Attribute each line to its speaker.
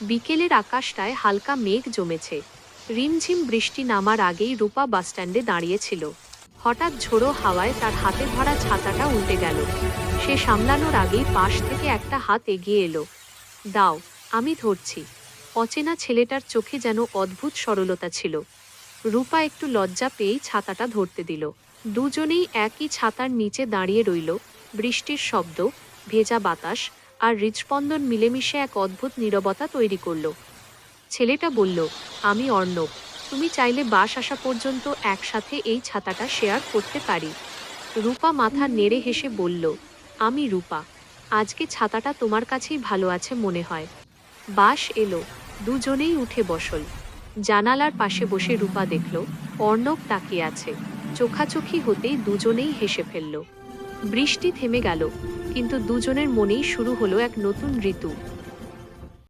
Speaker 1: বিকেলের আকাশটায় হালকা মেঘ জমেছে। রিমঝিম বৃষ্টি নামার আগেই রূপা বাসস্ট্যান্ডে দাঁড়িয়েছিল। হঠাৎ ঝোড়ো হাওয়ায় তার হাতে ধরা ছাতাটা উল্টে গেল। সে সামলানোর আগেই পাশ থেকে একটা হাত এগিয়ে এলো। দাও, আমি ধরছি। অচেনা ছেলেটার চোখে যেন অদ্ভুত সরলতা ছিল। রূপা একটু লজ্জা পেয়েই ছাতাটা ধরতে দিল। দুজনেই একই ছাতার নিচে দাঁড়িয়ে রইল। বৃষ্টির শব্দ, ভেজা বাতাস আর হৃৎস্পন্দন মিলেমিশে এক অদ্ভুত নীরবতা তৈরি করল। ছেলেটা বলল, আমি অর্ণব। তুমি চাইলে বাস আসা পর্যন্ত একসাথে এই ছাতাটা শেয়ার করতে পারি। রূপা মাথা নেড়ে হেসে বলল, আমি রূপা। আজকে ছাতাটা তোমার কাছেই ভালো আছে মনে হয়। বাস এলো। দুজনেই উঠে বসল। জানালার পাশে বসে রূপা দেখল, অর্ণব তাকিয়ে আছে। চোখাচোখি হতেই দুজনেই হেসে ফেলল। বৃষ্টি থেমে গেল কিন্তু দুজনের মনেই শুরু হলো এক নতুন ঋতু।